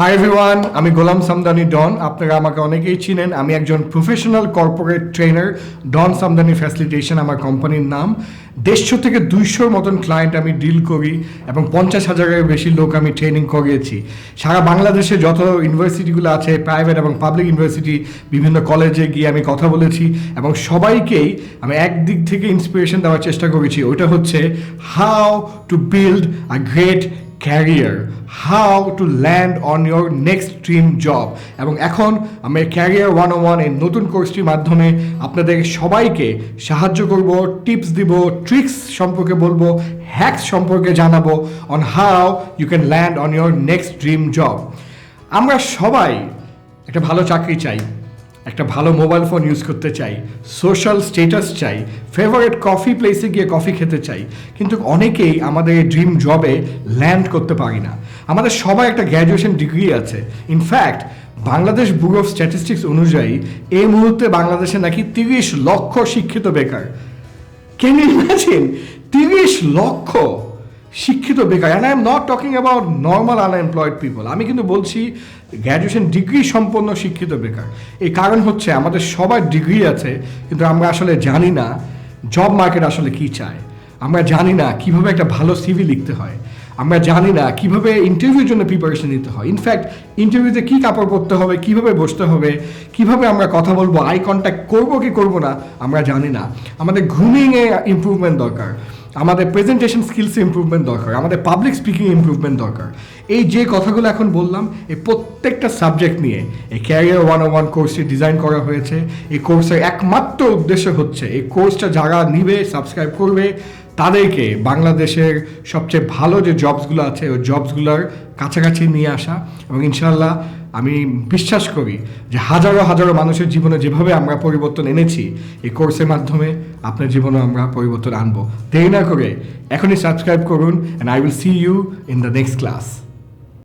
Hi everyone আমি গোলাম সামদানি ডন। আপনারা আমাকে অনেকেই চিনেন। আমি একজন professional corporate trainer Don Samdani facilitation আমার কোম্পানির নাম। দেড়শো থেকে দুইশোর মতন ক্লায়েন্ট আমি ডিল করি এবং পঞ্চাশ হাজারের বেশি লোক আমি ট্রেনিং করিয়েছি। সারা বাংলাদেশে যত ইউনিভার্সিটিগুলো আছে প্রাইভেট এবং পাবলিক ইউনিভার্সিটি বিভিন্ন কলেজে গিয়ে আমি কথা বলেছি এবং সবাইকেই আমি একদিক থেকে ইন্সপিরেশন দেওয়ার চেষ্টা করেছি। ওইটা হচ্ছে how to build a great career how to land on your next dream job এবং এখন আমি ক্যারিয়ার ওয়ান ও ওয়ান এই নতুন কোর্সটির মাধ্যমে আপনাদের সবাইকে সাহায্য করব টিপস দিব ট্রিক্স সম্পর্কে বলব হ্যাকস সম্পর্কে জানাব on how you can land on your next dream job আমরা সবাই একটা ভালো চাকরি চাই। একটা ভালো মোবাইল ফোন ইউজ করতে চাই সোশ্যাল স্টেটাস চাই ফেভারিট কফি প্লেসে গিয়ে কফি খেতে চাই, কিন্তু অনেকেই আমাদের ড্রিম জবে ল্যান্ড করতে পারি না। আমাদের সবাই একটা গ্র্যাজুয়েশন ডিগ্রি আছে। In fact Bangladesh bureau of statistics অনুযায়ী, এই মুহূর্তে বাংলাদেশে নাকি তিরিশ লক্ষ শিক্ষিত বেকার। ইউ ইমাজিন তিরিশ লক্ষ শিক্ষিত বেকার and I am not talking about normal unemployed people আমি কিন্তু বলছি গ্র্যাজুয়েশন ডিগ্রি সম্পন্ন শিক্ষিত বেকার। এই কারণ হচ্ছে আমাদের সবার ডিগ্রি আছে, কিন্তু আমরা আসলে জানি না জব মার্কেট আসলে কি চায়। আমরা জানি না কীভাবে একটা ভালো সিভি লিখতে হয়। আমরা জানি না কীভাবে ইন্টারভিউর জন্য প্রিপারেশন নিতে হয়। ইনফ্যাক্ট ইন্টারভিউতে কী কাপড় পরতে হবে, কীভাবে বসতে হবে, কীভাবে আমরা কথা বলব আই কন্ট্যাক্ট করব কি করব না, আমরা জানি না। আমাদের ঘুমিংয়ে ইম্প্রুভমেন্ট দরকার। আমাদের প্রেজেন্টেশন স্কিলস ইম্প্রুভমেন্ট দরকার, আমাদের পাবলিক স্পিকিং ইম্প্রুভমেন্ট দরকার। এই যে কথাগুলো এখন বললাম, এই প্রত্যেকটা সাবজেক্ট নিয়ে, এই ক্যারিয়ার ওয়ান ও ওয়ান কোর্সটি ডিজাইন করা হয়েছে, এই কোর্সের একমাত্র উদ্দেশ্য হচ্ছে, এই কোর্সটা যারা নিবে সাবস্ক্রাইব করবে তাদেরকে বাংলাদেশের সবচেয়ে ভালো যে জবসগুলো আছে, ওই জবসগুলোর কাছাকাছি নিয়ে আসা এবং ইনশাল্লাহ আমি বিশ্বাস করি যে হাজারো হাজারো মানুষের জীবনে যেভাবে আমরা পরিবর্তন এনেছি, এই কোর্সের মাধ্যমে আপনার জীবনে আমরা পরিবর্তন আনব। দেরি না করে এখনই সাবস্ক্রাইব করুন and I will see you in the next class